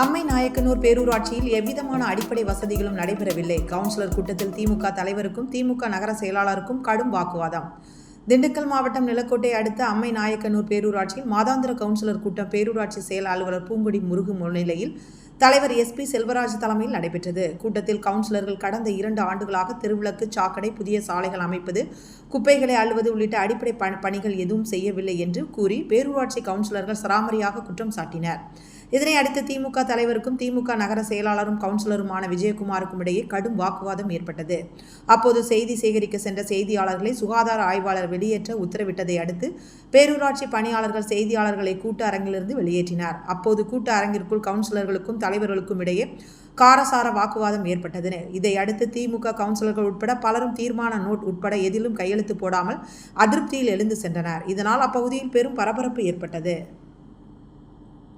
அம்மை நாயக்கனூர் பேரூராட்சியில் எவ்விதமான அடிப்படை வசதிகளும் நடைபெறவில்லை. கவுன்சிலர் கூட்டத்தில் திமுக தலைவருக்கும் திமுக நகர செயலாளருக்கும் கடும் வாக்குவாதம். திண்டுக்கல் மாவட்டம் நிலக்கோட்டை அடுத்த அம்மை நாயக்கனூர் பேரூராட்சியில் மாதாந்திர கவுன்சிலர் கூட்டம் பேரூராட்சி செயல் அலுவலர் பூங்குடி முருகு முன்னிலையில் தலைவர் எஸ்பி செல்வராஜ் தலைமையில் நடைபெற்றது. கூட்டத்தில் கவுன்சிலர்கள் கடந்த இரண்டு ஆண்டுகளாக திருவிளக்கு சாக்கடை புதிய சாலைகள் அமைப்பது குப்பைகளை அள்ளுவது உள்ளிட்ட அடிப்படை பணிகள் எதுவும் செய்யவில்லை என்று கூறி பேரூராட்சி கவுன்சிலர்கள் சராமரியாக குற்றம் சாட்டினர். இதனை அடுத்து திமுக தலைவருக்கும் திமுக நகர செயலாளரும் கவுன்சிலருமான விஜயகுமாருக்கும் இடையே கடும் வாக்குவாதம் ஏற்பட்டது. அப்போது செய்தி சேகரிக்க சென்ற செய்தியாளர்களை சுகாதார ஆய்வாளர் வெளியேற்ற உத்தரவிட்டதை அடுத்து பேரூராட்சி பணியாளர்கள் செய்தியாளர்களை கூட்ட அரங்கிலிருந்து வெளியேற்றினார். அப்போது கூட்ட அரங்கிற்குள் கவுன்சிலர்களுக்கும் தலைவர்களுக்கும் இடையே காரசார வாக்குவாதம் ஏற்பட்டது. இதை அடுத்து திமுக கவுன்சிலர்கள் உட்பட பலரும் தீர்மான நோட் உட்பட எதிலும் கையெழுத்து போடாமல் அதிருப்தியில் எழுந்து சென்றனர். இதனால் அப்பகுதியில் பெரும் பரபரப்பு ஏற்பட்டது.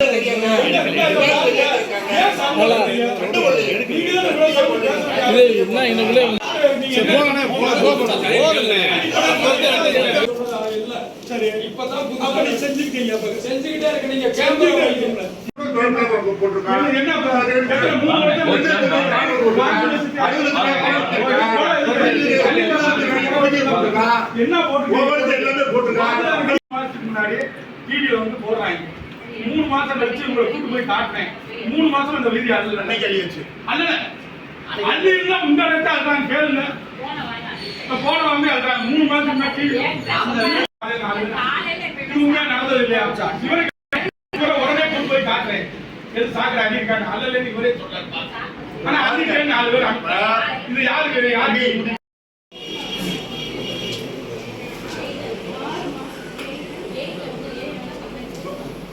என்ன வைக்கல என்ன போட்டு மாசத்துக்கு முன்னாடி வீடியோ வந்து போடுறாங்க. மூணு மாசம் கழிச்சு உங்களை கூட்டு போய் காட்டுறேன். மூணு மாசம் அந்த வீடியோ அல்ல அல்ல அள்ளி இருந்தா உங்க இடத்த அதான் கேளுங்க போன வந்து அதான் மூணு மாசம் முன்னாடி உண்மையா நடந்தது இல்லையா? இவரை உடனே கொண்டு போய் காட்டுறேன். எது சாக்கடை அடிக்காங்க அல்ல இவரே சொல்றாரு ஆனா அடிக்கிறேன் நாலு பேர். இது யாருக்கு? யாருக்கு?